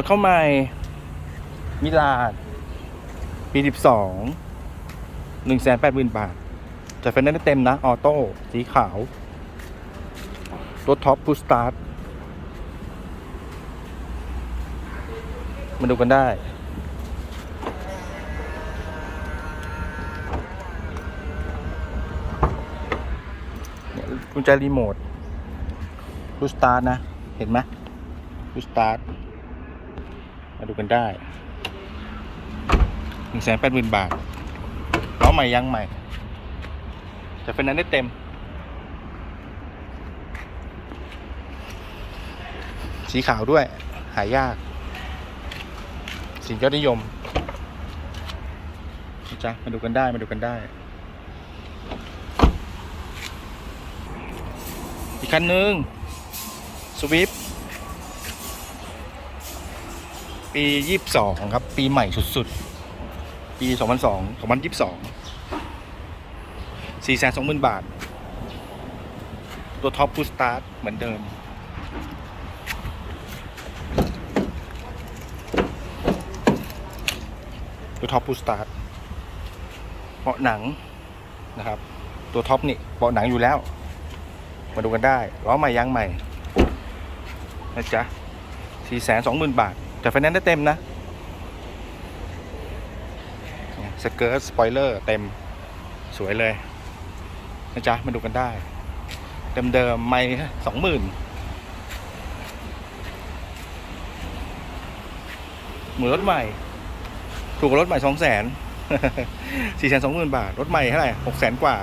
รถเข้าใหม่ มิลาด ปีสิบสองหนึ่งแสนแปดหมื่นบาทจัดไฟนนซ์ได้เต็มนะ ออโต้ สีขาว รถท็อปพุสตาร์ทมาดูกันได้เนี่ยกุญแจรีโมทพุสตาร์ทนะ เห็นไหมพุสตาร์ท มาดูกันได้หนึ่งแสนแปดหมื่นบาทล้อใหม่ยางใหม่ จะเป็นนั้นได้เต็ม สีขาวด้วย หายาก สียอดนิยมจ๊ะมาดูกันได้ มาดูกันได้ อีกคันหนึ่งสวิฟ ปียี่สองครับ ปีใหม่สุดๆ ปีสองพันสองสองพันยี่สองสี่แสนสองหมื่นบาท ตัวท็อปพูสตาร์ทเหมือนเดิม ตัวท็อปพูสตาร์ทเบาะหนังนะครับ ตัวท็อปนี่เบาะหนังอยู่แล้ว มาดูกันได้ล้อใหม่ยางใหม่นะจ๊ะสี่แสนสองหมื่นบาท แต่ไฟแนนซ์ได้เต็มนะเนี่ยสเกิร์ตสปอยเลอร์เต็มสวยเลยนะจ๊ะ มาดูกันได้ เดิมเดิมๆไม่สองหมื่นเหมือนรถใหม่ ถูกกว่ารถใหม่สองแสนสี่แสนสองหมื่นบาท รถใหม่เท่าไหร่หกแสนกว่า